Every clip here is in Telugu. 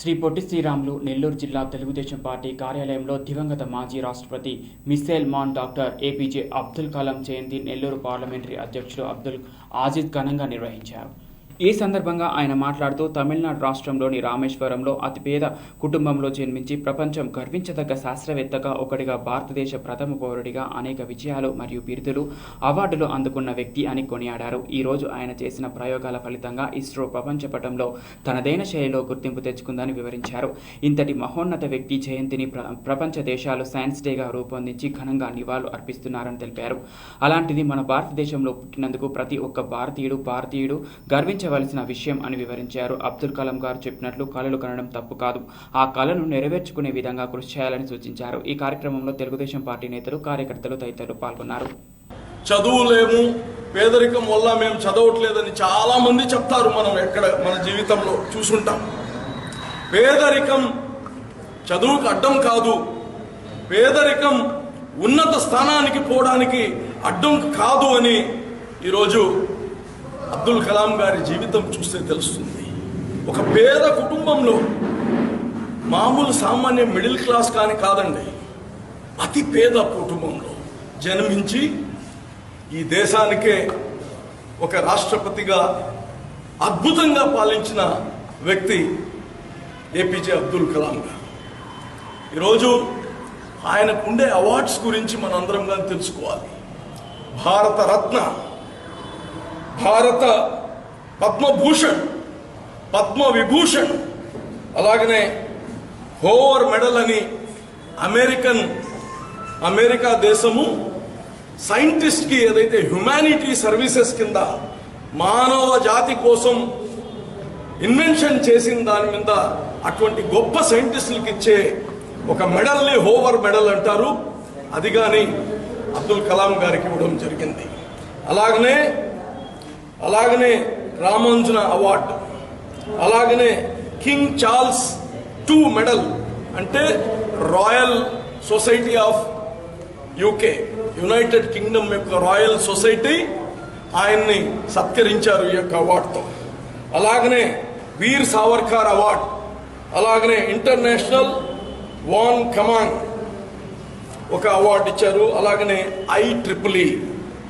శ్రీ పొట్టి శ్రీరాములు నెల్లూరు జిల్లా తెలుగుదేశం పార్టీ కార్యాలయంలో దివంగత మాజీ రాష్ట్రపతి missile man doctor APJ Abdul Kalam జయంతి నెల్లూరు పార్లమెంటరీ అధ్యక్షుడు అబ్దుల్ ఆజిద్ ఘనంగా నిర్వహించారు. ఈ సందర్భంగా ఆయన మాట్లాడుతూ తమిళనాడు రాష్ట్రంలోని రామేశ్వరంలో అతిపేద కుటుంబంలో జన్మించి ప్రపంచం గర్వించదగ్గ శాస్త్రవేత్తగా ఒకటిగా భారతదేశ ప్రథమ పౌరుడిగా అనేక విజయాలు మరియు బిరుదులు అవార్డులు అందుకున్న వ్యక్తి అని కొనియాడారు. ఈ రోజు ఆయన చేసిన ప్రయోగాల ఫలితంగా ఇస్రో ప్రపంచ పటంలో తనదైన శైలిలో గుర్తింపు తెచ్చుకుందని వివరించారు. ఇంతటి మహోన్నత వ్యక్తి జయంతిని ప్ర ప్రపంచ దేశాలు సైన్స్ డేగా రూపొందించి ఘనంగా నివాళులు అర్పిస్తున్నారని తెలిపారు. అలాంటిది మన భారతదేశంలో పుట్టినందుకు ప్రతి ఒక్క భారతీయుడు భారతీయుడు గర్వించ గర్వించవలసిన విషయం అని వివరించారు. అబ్దుల్ కలాం గారు చెప్పినట్లు కళలు కనడం తప్పు కాదు. ఆ కళను నెరవేర్చుకునే విధంగా కృషి చేయాలని సూచించారు. ఈ కార్యక్రమంలో తెలుగుదేశం పార్టీ నేతలు కార్యకర్తలు తదితరులు పాల్గొన్నారు. చదువులేము. పేదరికం వల్ల మేము చదవట్లేదని చాలా మంది చెప్తారు. మనం ఎక్కడ మన జీవితంలో చూసుంటాం. పేదరికం చదువుకు అడ్డం కాదు. పేదరికం ఉన్నత స్థానానికి పోవడానికి అడ్డం కాదు అని ఈరోజు అబ్దుల్ కలాం గారి జీవితం చూస్తే తెలుస్తుంది. ఒక పేద కుటుంబంలో మామూలు సామాన్య మిడిల్ క్లాస్ కానీ కాదండి అతి పేద కుటుంబంలో జన్మించి ఈ దేశానికే ఒక రాష్ట్రపతిగా అద్భుతంగా పాలించిన వ్యక్తి ఏపీజే అబ్దుల్ కలాం గారు. ఈరోజు ఆయనకుండే అవార్డ్స్ గురించి మనందరం కానీ తెలుసుకోవాలి. భారతరత్న భారత పద్మభూషణ్ పద్మ విభూషణ్ అలాగనే హోవర్ మెడల్ అని అమెరికన్ అమెరికా దేశము సైంటిస్ట్కి ఏదైతే హ్యుమానిటీ సర్వీసెస్ కింద మానవ జాతి కోసం ఇన్వెన్షన్ చేసిన దాని మీద అటువంటి గొప్ప సైంటిస్టులకి ఇచ్చే ఒక మెడల్ని హోవర్ మెడల్ అంటారు. అది కానీ అబ్దుల్ కలాం గారికి ఇవ్వడం జరిగింది. అలాగనే అలాగనే రామాంజన అవార్డు అలాగనే కింగ్ చార్ల్స్ టూ మెడల్ అంటే royal society of UK United Kingdom యొక్క రాయల్ సొసైటీ ఆయన్ని సత్కరించారు ఈ యొక్క అవార్డుతో. అలాగనే వీర్ సావర్కర్ అవార్డ్ అలాగనే ఇంటర్నేషనల్ వాన్ కమాంగ్ ఒక అవార్డు ఇచ్చారు అలాగనే I triple E.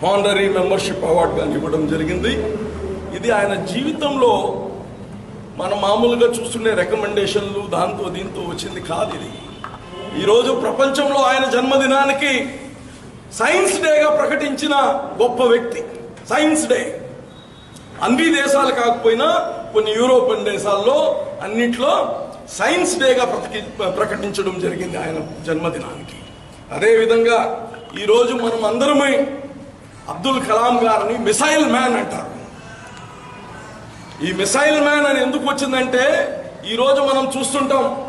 Honorary membership award కానీ ఇవ్వడం జరిగింది. ఇది ఆయన జీవితంలో మనం మామూలుగా చూస్తుండే రికమెండేషన్లు దాంతో దీంతో వచ్చింది కాదు ఇది. ఈరోజు ప్రపంచంలో ఆయన జన్మదినానికి సైన్స్ డేగా ప్రకటించిన గొప్ప వ్యక్తి. Science day. అన్ని దేశాలు కాకపోయినా కొన్ని యూరోపియన్ దేశాల్లో అన్నిట్లో సైన్స్ డేగా ప్రతికి ప్రకటించడం జరిగింది ఆయన జన్మదినానికి. అదేవిధంగా ఈరోజు మనం అందరమే అబ్దుల్ కలాం గారిని మిసైల్ మ్యాన్ అంటారు. ఈ మిసైల్ మ్యాన్ అని ఎందుకు వచ్చిందంటే ఈరోజు మనం చూస్తుంటాం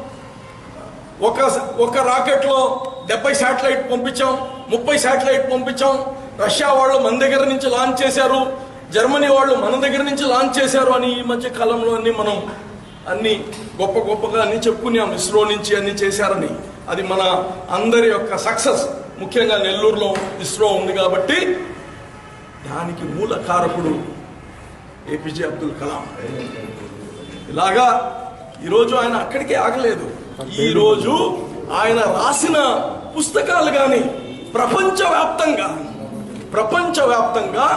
ఒక ఒక రాకెట్లో డెబ్బై శాటిలైట్ పంపించాం ముప్పై శాటిలైట్ పంపించాం రష్యా వాళ్ళు మన దగ్గర నుంచి లాంచ్ చేశారు జర్మనీ వాళ్ళు మన దగ్గర నుంచి లాంచ్ చేశారు అని ఈ మధ్య కాలంలో అన్ని మనం అన్ని గొప్ప గొప్పగా అన్ని చెప్పుకున్నాం ఇస్రో నుంచి అన్ని చేశారని. అది మన అందరి యొక్క సక్సెస్. ముఖ్యంగా నెల్లూరులో ఇస్రో ఉంది కాబట్టి దానికి మూల కారకుడు ఏపీజే అబ్దుల్ కలాం. ఇలాగా ఈరోజు ఆయన అక్కడికే ఆగలేదు. ఈరోజు ఆయన రాసిన పుస్తకాలు కానీ ప్రపంచవ్యాప్తంగా ప్రపంచవ్యాప్తంగా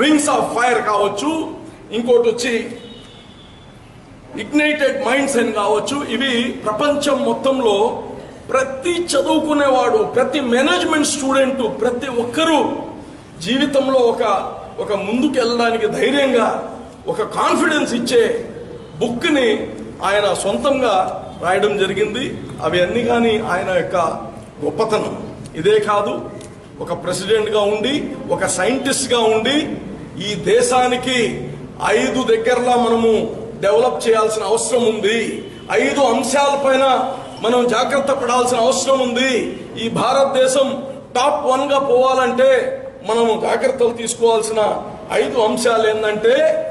వింగ్స్ ఆఫ్ ఫైర్ కావచ్చు ఇంకోటి వచ్చి ఇగ్నైటెడ్ మైండ్స్ అని కావచ్చు ఇవి ప్రపంచం మొత్తంలో ప్రతి చదువుకునేవాడు ప్రతి మేనేజ్మెంట్ స్టూడెంట్ ప్రతి ఒక్కరూ జీవితంలో ఒక ఒక ముందుకు వెళ్ళడానికి ధైర్యంగా ఒక కాన్ఫిడెన్స్ ఇచ్చే బుక్ని ఆయన సొంతంగా రాయడం జరిగింది. అవి అన్ని కానీ ఆయన యొక్క గొప్పతనం. ఇదే కాదు ఒక ప్రెసిడెంట్గా ఉండి ఒక సైంటిస్ట్గా ఉండి ఈ దేశానికి ఐదు దగ్గరలా మనము డెవలప్ చేయాల్సిన అవసరం ఉంది. ఐదు అంశాలపైన మనం జాగ్రత్త పడాల్సిన అవసరం ఉంది. ఈ భారతదేశం టాప్ వన్గా పోవాలంటే మనము జాగ్రత్తలు తీసుకోవాల్సిన ఐదు అంశాలు ఏంటంటే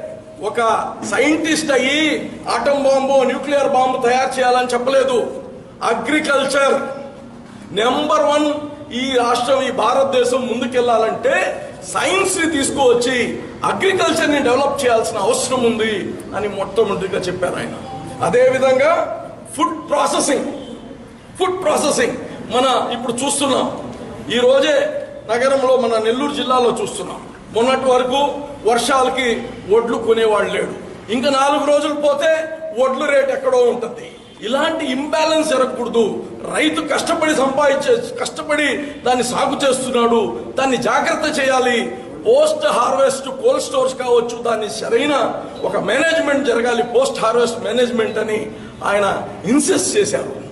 ఒక సైంటిస్ట్ అయ్యి ఆటం బాంబు న్యూక్లియర్ బాంబు తయారు చేయాలని చెప్పలేదు. అగ్రికల్చర్. నెంబర్ వన్ ఈ రాష్ట్రం ఈ భారతదేశం ముందుకెళ్ళాలంటే సైన్స్ని తీసుకువచ్చి అగ్రికల్చర్ని డెవలప్ చేయాల్సిన అవసరం ఉంది అని మొట్టమొదటిగా చెప్పారు ఆయన. అదేవిధంగా ఫుడ్ ప్రాసెసింగ్. Food processing. మన ఇప్పుడు చూస్తున్నాం. ఈ రోజే నగరంలో మన నెల్లూరు జిల్లాలో చూస్తున్నాం. మొన్నటి వరకు వర్షాలకి ఒడ్లు కొనేవాడు లేడు. ఇంకా నాలుగు రోజులు పోతే ఒడ్లు రేట్ ఎక్కడో ఉంటుంది. ఇలాంటి ఇంబ్యాలెన్స్ జరగకూడదు. రైతు కష్టపడి సంపాదించే కష్టపడి దాన్ని సాగు చేస్తున్నాడు. దాన్ని జాగ్రత్త చేయాలి. పోస్ట్ హార్వెస్ట్ కోల్డ్ స్టోర్స్ కావచ్చు దాన్ని సరైన ఒక మేనేజ్మెంట్ జరగాలి. పోస్ట్ హార్వెస్ట్ మేనేజ్మెంట్ అని ఆయన ఇన్సెస్ట్ చేశారు.